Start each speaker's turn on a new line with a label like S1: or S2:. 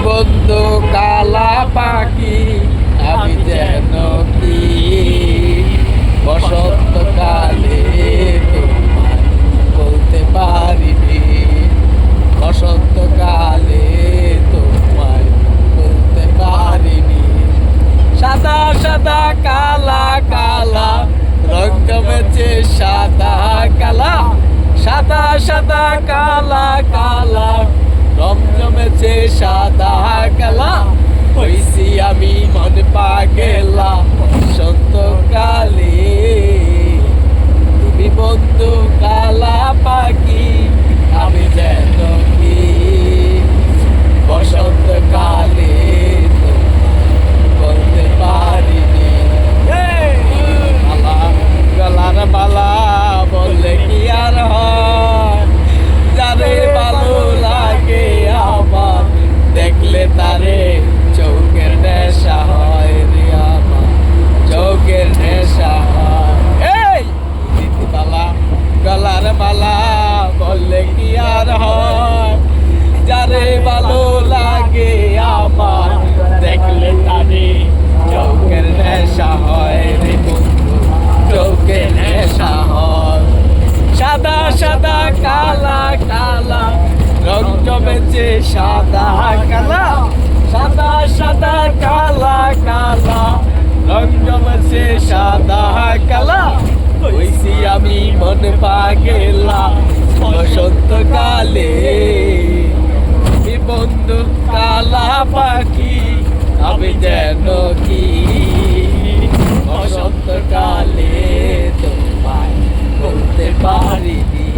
S1: বন্ধু কালা পাখি আমি যেন কি? বসন্তকালে তোমায় বলতে পারিনি। বসন্তকালে তোমায় বলতে পারিনি। সাদা সাদা কালা কালা রং জমেছে সাদা কালা। সাদা সাদা কালা কালা রং জমেছে সাদা কালা হইছি আমি মন পাগেলা বসন্ত কালে তুমি বন্ধু কালা পাখি আমি যেন কি বসন্ত কালে বলতে পারিনি মালা গলার মালা বললে কি আর হয় যারে ভালো লাগে আমার দেখলে তারে চৌকের নেশা হয় রে আমার চৌকের নেশা হয় এই মালা মালা বললে কি আর হয়? যারে ভালো লাগে আমার, দেখলে তারে চৌকের নেশা হয় রে বন্ধু চৌকের নেশা হয়। সাদা সাদা, কালা কালা, রং জমেছে সাদা, কালা। সাদা সাদা, কালা কালা, রং জমেছে সাদা, কালা। হইছি আমি মন পাগেলা, বসন্তকালে। বন্ধু, কালা পাখি, আমি যেন কি? বসন্তকালে তোমায় বলতে পারিনি।